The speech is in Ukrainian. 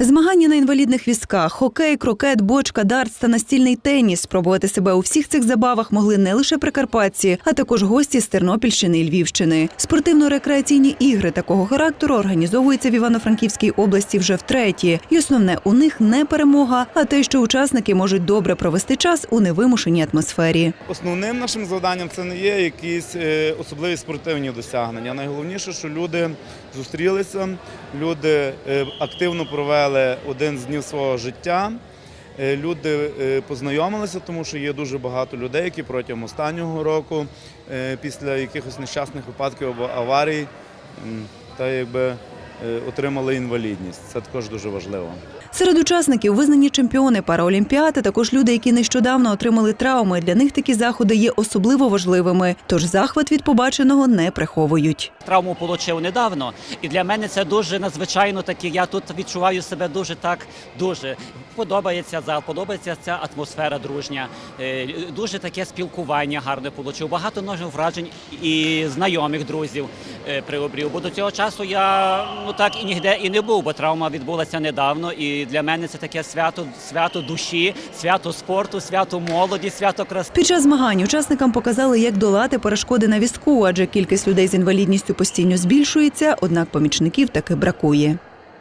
אז מה Змагання на інвалідних візках, хокей, крокет, бочка, дартс та настільний теніс. Спробувати себе у всіх цих забавах могли не лише прикарпатці, а також гості з Тернопільщини і Львівщини. Спортивно-рекреаційні ігри такого характеру організовуються в Івано-Франківській області вже втретє. І основне у них не перемога, а те, що учасники можуть добре провести час у невимушеній атмосфері. Основним нашим завданням це не є якісь е, особливі спортивні досягнення. Найголовніше, що люди зустрілися, люди е, активно провели один з днів свого життя. Е, Люди е, познайомилися, тому що є дуже багато людей, які протягом останнього року, е, після якихось нещасних випадків або аварій, та якби отримали інвалідність. Це також дуже важливо. Серед учасників визнані чемпіони Параолімпіад, а також люди, які нещодавно отримали травми. Для них такі заходи є особливо важливими. Тож захват від побаченого не приховують. Травму отримав недавно, і для мене це дуже надзвичайно таке. Я тут відчуваю себе дуже так, дуже подобається зал, подобається ця атмосфера дружня, е, дуже таке спілкування гарне отримав. Багато множив вражень і знайомих друзів е, приобрів. Бо до цього часу я ну так і ніде і не був, бо травма відбулася недавно. І для мене це таке свято, свято душі, свято спорту, свято молоді, свято краси. Під час змагань учасникам показали, як долати перешкоди на візку, адже кількість людей з інвалідністю постійно збільшується, однак помічників таки бракує.